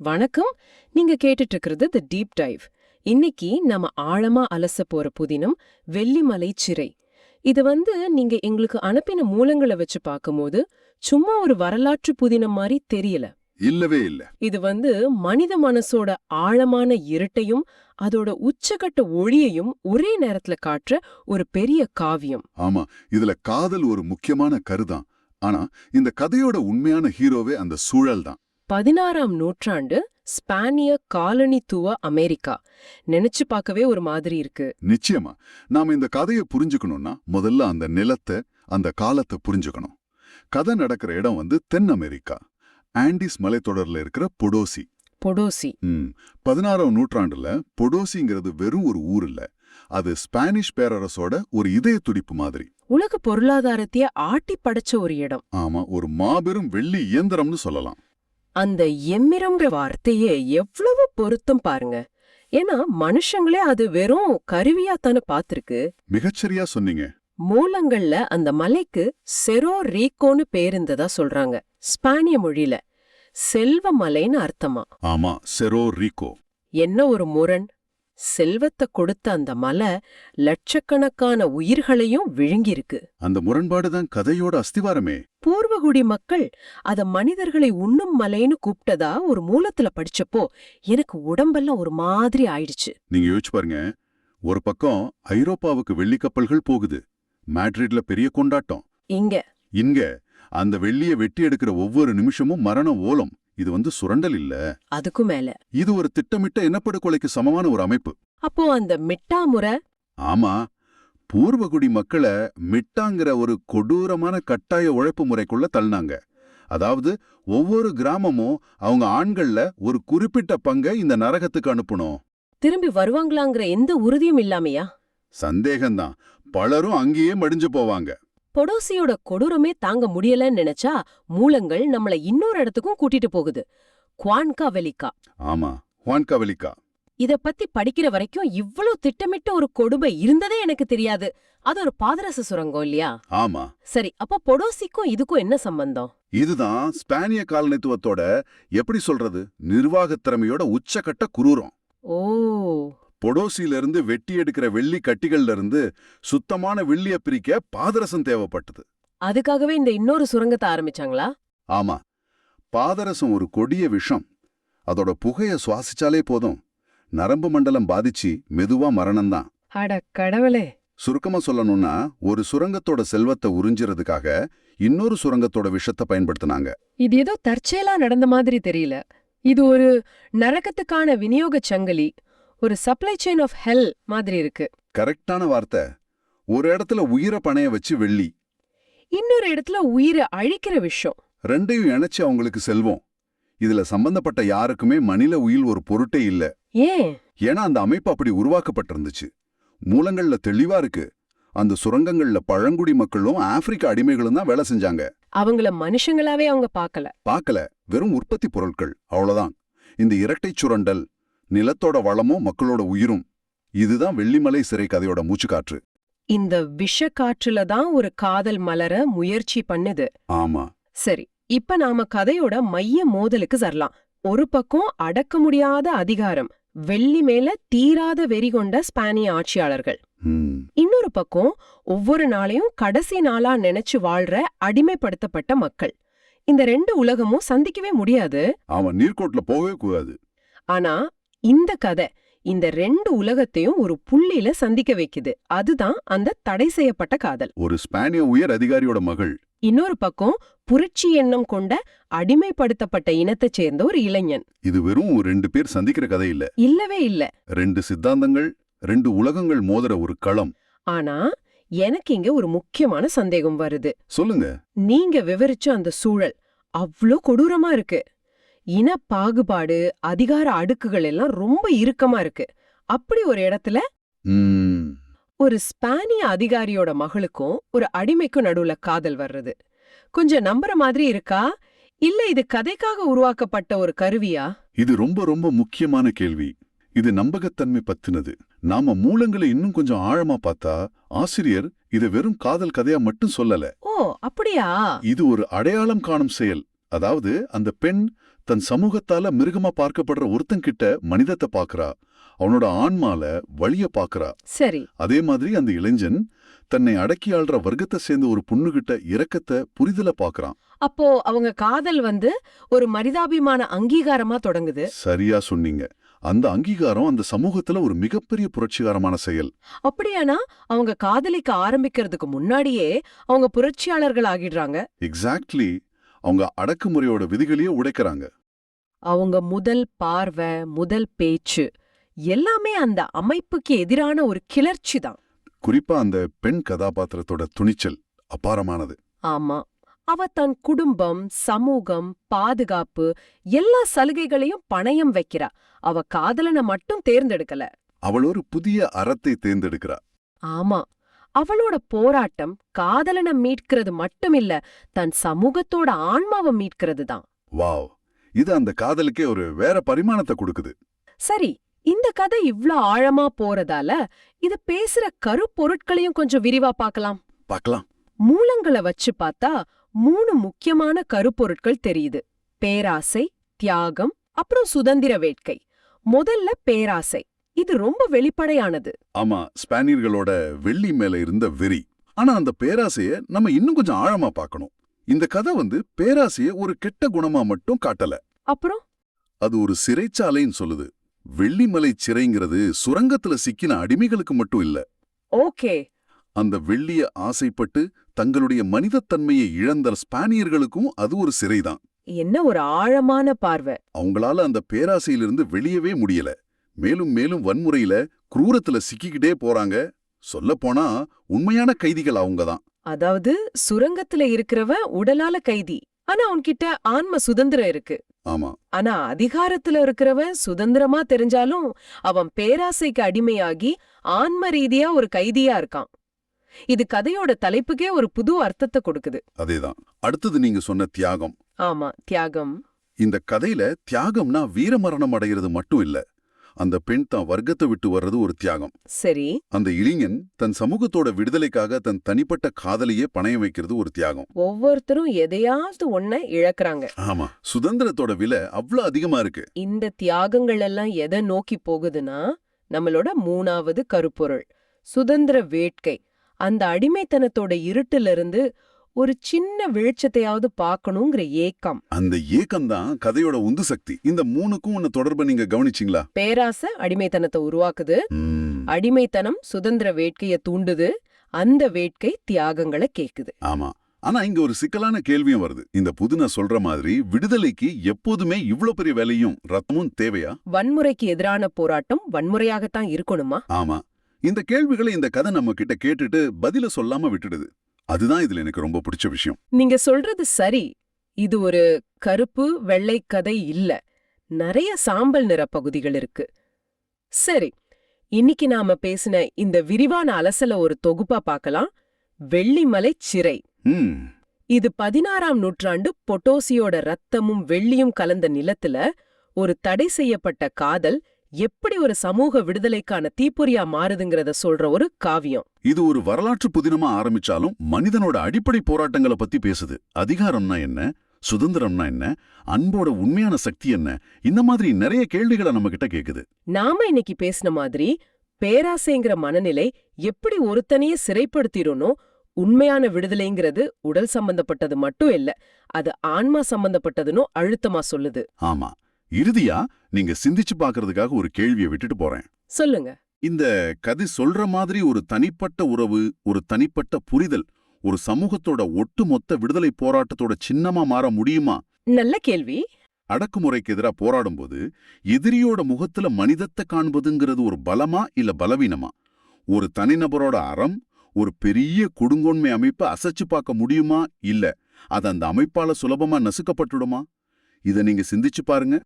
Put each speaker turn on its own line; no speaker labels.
வணக்கம். நீங்க கேட்டுட்டு இருக்கிறது தி டீப் டைவ் இன்னைக்கு நம்ம ஆழமா அலச போற புதினம் வெள்ளிமலை சிறை. இது வந்து நீங்க எங்களுக்கு அனுப்பின மூலங்களை வச்சு பார்க்கும்போது சும்மா ஒரு வரலாற்று புதினம் மாதிரி தெரியல.
இல்லவே இல்ல.
இது வந்து மனித மனசோட ஆழமான இருட்டையும் அதோட உச்சகட்ட ஒளியையும் ஒரே நேரத்துல காட்டுற ஒரு பெரிய காவியம்.
ஆமா இதுல காதல் ஒரு முக்கியமான கருதான். ஆனா இந்த கதையோட உண்மையான ஹீரோவே அந்த சூழல் தான்
பதினாறாம் நூற்றாண்டு ஸ்பானிய காலனித்துவ அமெரிக்கா. நினைச்சு பார்க்கவே ஒரு மாதிரி இருக்கு.
நிச்சயமா. நாம இந்த கதையை புரிஞ்சுக்கணும்னா முதல்ல அந்த நிலத்தை அந்த காலத்தை புரிஞ்சுக்கணும். கதை நடக்கிற இடம் வந்து தென் அமெரிக்கா. ஆண்டிஸ் மலைத்தொடர்ல இருக்கிற பொடோசி.
பொடோசி.
பதினாறாம் நூற்றாண்டுல பொடோசிங்கிறது வெறும் ஒரு ஊர் இல்ல. அது ஸ்பானிஷ் பேரரசோட ஒரு இதய துடிப்பு மாதிரி.
உலக பொருளாதாரத்தையே ஆட்டி படைச்ச ஒரு இடம்.
ஆமா ஒரு மாபெரும் வெள்ளி இயந்திரம்னு சொல்லலாம்.
அந்த எம்மிரம்ன்ற வார்த்தையே எவ்வளவு பொருத்தம் பாருங்க. ஏன்னா மனுஷங்களே அது வெறும் கருவியா தானே பாத்திருக்கு.
மிகச்சரியா சொன்னீங்க.
மூலங்கள்ல அந்த மலைக்கு செரோ ரீகோன்னு பேர் இருந்ததா சொல்றாங்க. ஸ்பானிய மொழியில. செல்வ மலைன்னு அர்த்தமா.
ஆமா செரோ ரீகோ.
என்ன ஒரு முரண்? செல்வத்தை கொடுத்த அந்த மலை லட்சக்கணக்கான உயிர்களையும் விழுங்கியிருக்கு.
அந்த முரண்பாடுதான் கதையோட அஸ்திவாரமே.
பூர்வகுடி மக்கள் அத மனிதர்களை உண்ணும் மலைன்னு கூப்பிட்டதா ஒரு மூலத்துல படிச்சப்போ எனக்கு உடம்பெல்லாம் ஒரு மாதிரி ஆயிடுச்சு.
நீங்க யோசிச்சு பாருங்க. ஒரு பக்கம் ஐரோப்பாவுக்கு வெள்ளி கப்பல்கள் போகுது. மேட்ரிட்ல பெரிய கொண்டாட்டம்.
இங்க.
இங்க. அந்த வெள்ளிய வெட்டி எடுக்கிற ஒவ்வொரு நிமிஷமும் மரண ஓலம். இது வந்து சுரண்டல் இல்ல.
அதுக்கும் மேல.
இது ஒரு திட்டமிட்ட இனப்படுகொலைக்கு சமமான ஒரு அமைப்பு.
அப்போ அந்த மிட்டாமுறை
ஆமா. பூர்வகுடி மக்களை மிட்டாங்கிற ஒரு கொடூரமான கட்டாய உழைப்பு முறைக்குள்ள தள்ளினாங்க. அதாவது ஒவ்வொரு கிராமமும் அவங்க ஆண்கள்ல ஒரு குறிப்பிட்ட பங்கை இந்த நரகத்துக்கு அனுப்பணும்
திரும்பி வருவாங்களாங்கிற எந்த உறுதியும் இல்லாமையா?
சந்தேகம்தான். பலரும் அங்கேயே மடிஞ்சு போவாங்க.
பொடோசியோட கொடூரமே தாங்க முடியலன்னு நினைச்சா மூலங்கள் நம்மள இன்னொரு இடத்துக்கும் கூட்டிட்டு போகுது. குவான்கா வெலிக்கா.
ஆமா ஹுவான்கவலிக்கா
இத பத்தி படிக்கிற வரைக்கும் இவ்ளோ திட்டமிட்ட ஒரு கொடுமை இருந்ததே எனக்கு தெரியாது. அது ஒரு பாதரச சுரங்கம் இல்லையா?
ஆமா.
சரி அப்போ பொடோசிக்கும் இதுக்கும் என்ன சம்பந்தம்?
இதுதான் ஸ்பானிய காலனித்துவத்தோட எப்படி சொல்றது நிர்வாகத் திறமையோட உச்சக்கட்ட குரூரம்.
ஓ.
பொடோசியில இருந்து வெட்டி எடுக்கிற வெள்ளி கட்டிகள்ல இருந்து சுத்தமான வெள்ளிய பிரிக்க பாதரசம் தேவைப்பட்டது.
அதுக்காகவே இந்த இன்னொரு சுரங்கத்தை ஆரம்பிச்சாங்களா?
ஆமா. பாதரசம் ஒரு கொடிய விஷம். அதோட புகைய சுவாசிச்சாலே போதும். நரம்பு மண்டலம் பாதிச்சு மெதுவா மரணம்தான்.
அட கடவுளே.
சுருக்கமா சொல்லணும்னா ஒரு சுரங்கத்தோட செல்வத்தை உறிஞ்சிறதுக்காக இன்னொரு சுரங்கத்தோட விஷத்தை பயன்படுத்தினாங்க.
இது ஏதோ தற்செயலா நடந்த மாதிரி தெரியல. இது ஒரு நரகத்துக்கான விநியோக சங்கிலி. ஒரு சப்ளை செயின் ஆஃப் ஹெல் மாதிரி இருக்கு.
கரெக்டான வார்த்தை. ஒரு இடத்துல உயிரை பணைய வச்சு வெள்ளி.
இன்னொரு இடத்துல உயிரை அழிக்கிற விஷயம்
ரெண்டையும் இணைச்சு அவங்களுக்கு செல்வம். இதுல சம்பந்தப்பட்ட யாருக்குமே மனித உயில் ஒரு பொருட்டே இல்ல.
ஏன்?
ஏன்னா அந்த அமைப்பு அப்படி உருவாக்கப்பட்டிருந்துச்சு. மூலங்கள்ல தெளிவா இருக்கு. அந்த சுரங்கங்கள்ல பழங்குடி மக்களும் ஆப்பிரிக்க அடிமைகளும் தான் வேலை செஞ்சாங்க.
அவங்கள மனுஷங்களாவே அவங்க பார்க்கல.
பார்க்கல. வெறும் உற்பத்தி பொருட்கள். அவ்வளவுதான். இந்த இரட்டைச் சுரண்டல் நிலத்தோட வளமும் மக்களோட உயிரும். இதுதான் வெள்ளிமலை சிறை கதையோட மூச்சுக்காற்று.
இந்த விஷ காற்றுல தான் ஒரு காதல் மலர முயற்சி பண்ணுது.
ஆமா.
சரி இப்ப நாம கதையோட மைய மோதலுக்கு வரலாம் ஒரு பக்கம் அடக்க முடியாத அதிகாரம் வெள்ளி மேல தீராத வெறி கொண்ட ஸ்பானிய ஆட்சியாளர்கள். இன்னொரு பக்கம் ஒவ்வொரு நாளையும் கடைசி நாளா நினைச்சு வாழ்ற அடிமைப்படுத்தப்பட்ட மக்கள். இந்த ரெண்டு உலகமும் சந்திக்கவே முடியாது.
அவன் நீர்க்கோட்ல போகவே கூடாது.
ஆனா இந்த கதை இந்த ரெண்டு உலகத்தையும் ஒரு புள்ளியில சந்திக்க வைக்குது. அதுதான் அந்த தடை செய்யப்பட்ட காதல்.
ஒரு ஸ்பானிய உயர் அதிகாரியோட மகள்.
இன்னொரு பக்கம் புரட்சி எண்ணம் கொண்ட அடிமைப்படுத்தப்பட்ட இனத்தைச் சேர்ந்த ஒரு இளைஞன்.
இது வெறும் ரெண்டு பேர் சந்திக்கிற கதை இல்ல.
இல்லவே இல்ல.
ரெண்டு சித்தாந்தங்கள் ரெண்டு உலகங்கள் மோதுற ஒரு களம்.
ஆனா எனக்கு இங்க ஒரு முக்கியமான சந்தேகம் வருது.
சொல்லுங்க.
நீங்க விவரிச்ச அந்த சூழல் அவ்ளோ கொடூரமா இருக்கு. இன பாகுபாடு அதிகார அடுக்குகள் எல்லாம் ரொம்ப இறுக்கமா இருக்கு. அப்படி ஒரு இடத்துல ஒரு ஸ்பானிய அதிகாரியோட மகளுக்கும் ஒரு அடிமைக்கும் நடுவுல காதல் வர்றது. கொஞ்சம் நம்புற மாதிரி இருக்கா? இல்ல இது கதைக்காக உருவாக்கப்பட்ட ஒரு கருவியா?
இது ரொம்ப ரொம்ப முக்கியமான கேள்வி. இது நம்பகத்தன்மை பத்தினது. நாம மூலங்களை இன்னும் கொஞ்சம் ஆழமா பார்த்தா ஆசிரியர் இதை வெறும் காதல் கதையா மட்டும் சொல்லல.
ஓ அப்படியா?
இது ஒரு அடையாளம் காணும் செயல். அதாவது அந்த பெண் தன் சமூகத்தால மிருகமா பார்க்கப்படுற ஒருத்தன்கிட்ட மனிதத்தை பார்க்கறா அவனோட ஆன்மால வழிய பார்க்கறா
சரி.
அதே மாதிரி அந்த இளைஞன் தன்னை அடக்கி ஆள்ற வர்க்கத்தை சேர்ந்த ஒரு பொண்ணுகிட்ட இரக்கத்தை புரிதல பார்க்கறான்
அப்போ அவங்க காதல் வந்து ஒரு மனிதாபிமான அங்கீகாரமா தொடங்குது.
சரியா சொன்னீங்க. அந்த அங்கீகாரம் அந்த சமூகத்துல ஒரு மிகப்பெரிய புரட்சிகரமான செயல்.
அப்படியானா அவங்க காதலிக்க ஆரம்பிக்கிறதுக்கு முன்னாடியே அவங்க புரட்சியாளர்கள் ஆகிடுறாங்க.
எக்ஸாக்ட்லி அவங்க அடக்குமுறையோட விதிகளையே உடைக்கறாங்க.
அவங்க முதல் பார்வை முதல் பேச்சு எல்லாமே அந்த அமைப்புக்கு எதிரான ஒரு கிளர்ச்சி தான்.
குறிப்பா அந்த பெண் கதாபாத்திரத்தோட துணிச்சல் அபாரமானது.
ஆமா. அவ தன் குடும்பம் சமூகம் பாதுகாப்பு எல்லா சலுகைகளையும் பணயம் வைக்கிறா. அவ காதலனை மட்டும் தேர்ந்தெடுக்கல.
அவள் ஒரு புதிய அறத்தை தேர்ந்தெடுக்கிறா.
ஆமா. அவளோட போராட்டம் காதலனை மீட்கிறது மட்டுமில்ல தன் சமூகத்தோட ஆன்மாவை மீட்கிறது தான்.
வாவ். இது அந்த காதலுக்கே ஒரு வேற பரிமாணத்தை கொடுக்குது.
சரி இந்த கதை இவ்ளோ ஆழமா போறதால இது பேசுற கருப்பொருட்களையும் கொஞ்சம் விரிவா பார்க்கலாம்
பார்க்கலாம்
மூலங்களை வச்சு பார்த்தா மூணு முக்கியமான கருப்பொருட்கள் தெரியுது. பேராசை தியாகம் அப்புறம் சுதந்திர வேட்கை. முதல்ல பேராசை. இது ரொம்ப வெளிப்படையானது.
ஆமா ஸ்பானியர்களோட வெள்ளி மேல இருந்த வெறி. ஆனா அந்த பேராசைய நம்ம இன்னும் கொஞ்சம் ஆழமா பார்க்கணும். இந்த கதை வந்து பேராசைய ஒரு கெட்ட குணமா மட்டும் காட்டல.
அப்புறம்?
அது ஒரு சிறைச்சாலைன்னு சொல்லுது. வெள்ளிமலை சிறைங்கிறது சுரங்கத்துல சிக்கின அடிமைகளுக்கு மட்டும் இல்ல.
ஓகே.
அந்த வெள்ளிய ஆசைப்பட்டு தங்களுடைய மனிதத்தன்மையை இழந்த ஸ்பானியர்களுக்கும் அது ஒரு சிறைதான்.
என்ன ஒரு ஆழமான பார்வை.
அவங்களால அந்த பேராசையிலிருந்து வெளியவே முடியல. மேலும் மேலும் வன்முறையில குரூரத்துல சிக்கிக்கிட்டே போறாங்க. சொல்லப்போனா உண்மையான கைதிகள் அவங்கதான்.
அதாவது சுரங்கத்துல இருக்கிறவன் உடலால கைதி. ஆனா அவன்கிட்ட ஆன்ம சுதந்திரம் இருக்கு.
ஆமா.
ஆனா அதிகாரத்துல இருக்கிறவன் சுதந்திரமா தெரிஞ்சாலும் அவன் பேராசைக்கு அடிமையாகி ஆன்ம ரீதியா ஒரு கைதியா இருக்கான். இது கதையோட தலைப்புக்கே ஒரு புது அர்த்தத்தை கொடுக்குது.
அதேதான். அடுத்தது நீங்க சொன்ன தியாகம்.
ஆமா தியாகம்.
இந்த கதையில தியாகம்னா வீரமரணம் அடைகிறது மட்டும் இல்ல. அந்த பெண் தான் வர்க்கத்தை விட்டு வர்றது ஒரு தியாகம்.
சரி.
அந்த இளைஞன் தன் சமூகத்தோட விடுதலைக்காக தன் தனிப்பட்ட காதலையே பணயம் வைக்கிறது ஒரு தியாகம்.
ஒவ்வொருத்தரும் எதையாவது ஒன்ன இழக்கறாங்க.
ஆமா சுதந்திரத்தோட விலை அவ்வளவு அதிகமா இருக்கு.
இந்த தியாகங்கள் எல்லாம் எதை நோக்கி போகுதுன்னா நம்மளோட மூணாவது கருப்பொருள் சுதந்திர வேட்கை. அந்த அடிமைத்தனத்தோட இருட்டிலிருந்து ஒரு சின்ன வெளிச்சத்தையாவது பார்க்கணுங்கிற ஏக்கம்.
அந்த ஏக்கம்தான் கதையோட உந்து சக்தி. இந்த மூணுக்கும் உன்ன தொடர்பை நீங்க கவனிச்சீங்களா?
பேராசை அடிமைத்தனத்தை உருவாக்குது. அடிமைத்தனம் சுதந்திர வேட்கைய தூண்டுது. அந்த வேட்கை தியாகங்களை கேக்குது.
ஆமா. ஆனா இங்க ஒரு சிக்கலான கேள்வியும் வருது. இந்த புதுன சொல்ற மாதிரி விடுதலைக்கு எப்போதுமே இவ்ளோ பெரிய வேலையும் ரத்தமும் தேவையா?
வன்முறைக்கு எதிரான போராட்டம் வன்முறையாகத்தான் இருக்கணுமா?
ஆமா. இந்த கேள்விகளை இந்த கதை நம்ம கிட்ட கேட்டுட்டு பதில சொல்லாம விட்டுடுது. அதுதான் இதுல எனக்கு ரொம்ப பிடிச்ச விஷயம்.
நீங்க சொல்றது சரி. இது ஒரு கருப்பு வெள்ளை கதை இல்ல. நிறைய சாம்பல் நிற பகுதிகள் இருக்கு. சரி இன்னைக்கு நாம பேசின இந்த விரிவான அலசல ஒரு தொகுப்பா பார்க்கலாம் வெள்ளிமலை சிறை. இது பதினாறாம் நூற்றாண்டு பொட்டோசியோட ரத்தமும் வெள்ளியும் கலந்த நிலத்துல ஒரு தடை செய்யப்பட்ட காதல் எப்படி ஒரு சமூக விடுதலைக்கான தீப்பொறியா மாறுதுங்கிறத சொல்ற ஒரு காவியம்.
இது ஒரு வரலாற்று புதினமா ஆரம்பிச்சாலும் மனிதனோட அடிப்படை போராட்டங்களை பத்தி பேசுது. அதிகாரம்னா என்ன? சுதந்திரம்னா என்ன? அன்போட உண்மையான சக்தி என்ன? இந்த மாதிரி நிறைய கேள்விகளை நம்ம கிட்ட கேக்குது.
நாம இன்னைக்கு பேசின மாதிரி பேராசைங்கிற மனநிலை எப்படி ஒருத்தனையே சிறைப்படுத்திருனோ உண்மையான விடுதலைங்கிறது உடல் சம்பந்தப்பட்டது மட்டும் இல்ல அது ஆன்மா சம்பந்தப்பட்டதுன்னு அழுத்தமா சொல்லுது.
ஆமா. இறுதியா நீங்க சிந்திச்சு பார்க்கறதுக்காக ஒரு கேள்வியை விட்டுட்டு போறேன்.
சொல்லுங்க.
இந்த கதை சொல்ற மாதிரி ஒரு தனிப்பட்ட உறவு ஒரு தனிப்பட்ட புரிதல் ஒரு சமூகத்தோட ஒட்டுமொத்த விடுதலை போராட்டத்தோட சின்னமா மாற முடியுமா?
நல்ல கேள்வி.
அடக்குமுறைக்கு எதிரா போராடும்போது எதிரியோட முகத்துல மனிதத்தை காண்பதுங்கிறது ஒரு பலமா இல்ல பலவீனமா? ஒரு தனிநபரோட அறம் ஒரு பெரிய கொடுங்கோன்மை அமைப்பை அசைச்சு பார்க்க முடியுமா? இல்ல அது அந்த அமைப்பால சுலபமா நசுக்கப்பட்டுடுமா? இத நீங்க சிந்திச்சு பாருங்க.